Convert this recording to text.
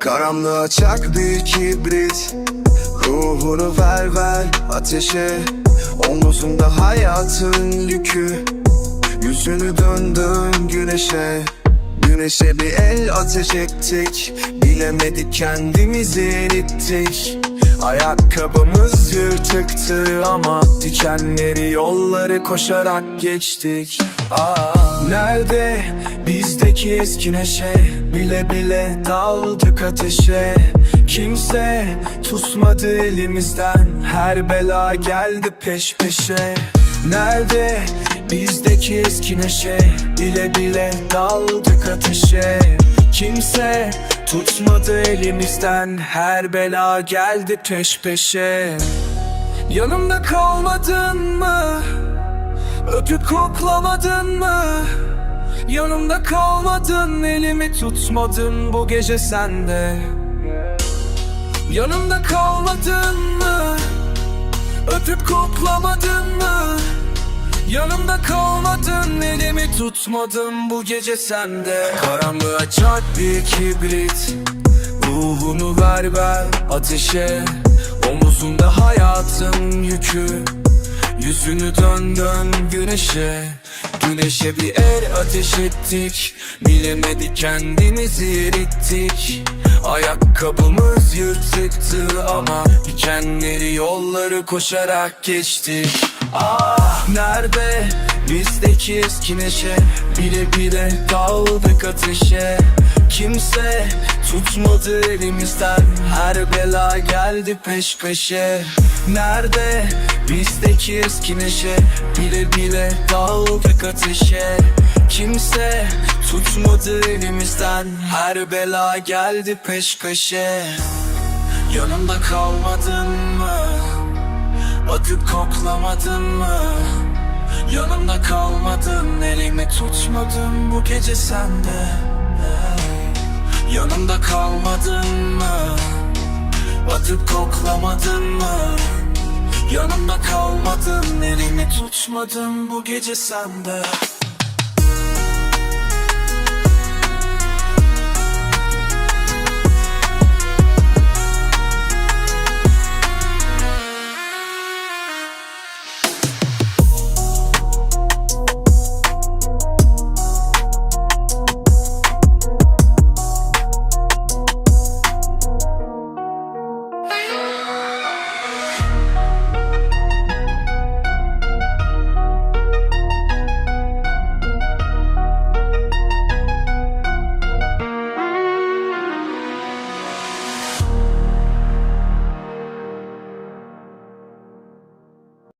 Karanlığa çak bir kibrit. Ruhunu ver ver ateşe. Omuzunda hayatın yükü. Yüzünü döndün güneşe. Güneşe bir el ateş ettik. Bilemedik kendimizi erittik Ayakkabımız yırtıktı ama Dikenleri yolları koşarak geçtik. Aa, Nerede bizdeki eski neşe? Bile bile daldık ateşe. Kimse tutmadı elimizden. Her bela geldi peş peşe. Nerede bizdeki eski neşe? Bile bile daldık ateşe. Kimse tutmadı elimizden Her bela geldi peş peşe Yanımda kalmadın mı? Öpüp koklamadın mı? Yanımda kalmadın elimi tutmadın bu gece sende Yanımda kalmadın mı? Öpüp koklamadın mı? Yanımda kalmadın elimi tutmadın bu gece sende. Karanlığa çak bir kibrit. Ruhunu ver ver ateşe. Omuzunda hayatın yükü. Yüzünü dön dön güneşe. Güneşe bir er ateş ettik. Bilemedik kendimizi erittik Ayakkabımız yırtıktı ama Dikenleri yolları koşarak geçtik. Ah nerede bizdeki eski neşe Bile bile daldık ateşe Kimse tutmadı elimizden Her bela geldi peş peşe Nerede bizdeki eski neşe Bile bile daldık ateşe Kimse tutmadı elimizden Her bela geldi peş peşe Yanımda kalmadın mı? Bakıp koklamadın mı? Yanımda kalmadın Elimi tutmadın bu gece sende Yanımda kalmadın mı? Bakıp koklamadın mı? Yanımda kalmadın Elimi tutmadın bu gece sende